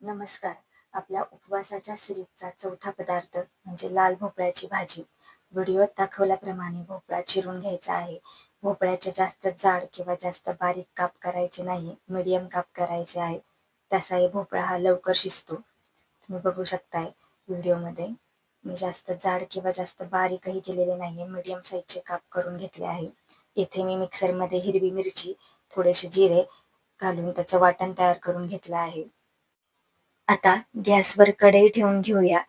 नमस्कार. आपल्या उपवासाच्या सिरीजचा चौथा पदार्थ म्हणजे लाल भोपळ्याची भाजी. व्हिडिओत दाखवल्याप्रमाणे भोपळा चिरून घ्यायचा आहे. भोपळ्याचे जास्त जाड किंवा जास्त बारीक काप करायचे नाही मीडियम काप करायचे आहे. तसाही भोपळा हा लवकर शिजतो. तुम्ही बघू शकताय व्हिडिओमध्ये मी जास्त जाड किंवा जास्त बारीकही केलेले नाही मीडियम साईजचे काप करून घेतले आहे. इथे मी मिक्सरमध्ये हिरवी मिरची थोडेसे जिरे घालून त्याचं वाटण तयार करून घेतलं आहे. आता गॅसवर कढई ठेवून घेऊया.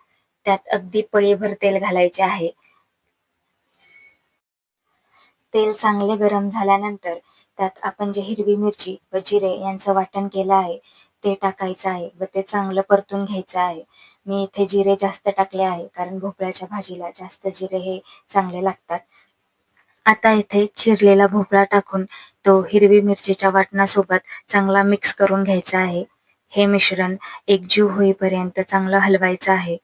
त्यात अगदी पळीभर तेल घालायचे आहे. तेल चांगले गरम झाल्यानंतर त्यात आपण जे हिरवी मिरची व जिरे यांचं वाटण केलं आहे ते टाकायचं आहे व ते चांगलं परतून घ्यायचं आहे. मी इथे जिरे जास्त टाकले आहे कारण भोपळ्याच्या भाजीला जास्त जिरे हे चांगले लागतात. आता इथे चिरलेला भोपळा टाकून तो हिरवी मिरचीच्या वाटणासोबत चांगला मिक्स करून घ्यायचा आहे. हे मिश्रण एकजीव होईपर्यंत चांगलं हलवायचं आहे.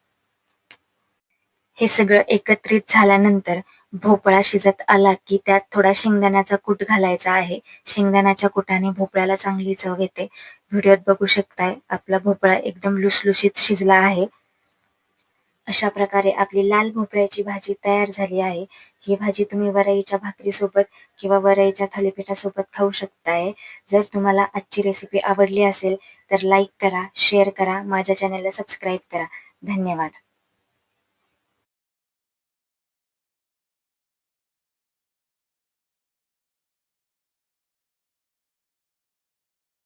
हे सगळं एकत्रित झाल्यानंतर भोपळा शिजत आला की त्यात थोडा शेंगदाण्याचा कूट घालायचा आहे. शेंगदाण्याच्या कुटाने भोपळ्याला चांगली चव येते. व्हिडिओत बघू शकताय आपला भोपळा एकदम लुसलुशीत शिजला आहे. अशा प्रकारे आपली लाल भोपळ्याची भाजी तयार झाली आहे. ही भाजी तुम्ही वरईच्या भाकरीसोबत किंवा वरईच्या थालीपीठासोबत खाऊ शकताय. जर तुम्हाला आजची रेसिपी आवडली असेल तर लाईक करा शेअर करा माझ्या चॅनलला सबस्क्राईब करा. धन्यवाद.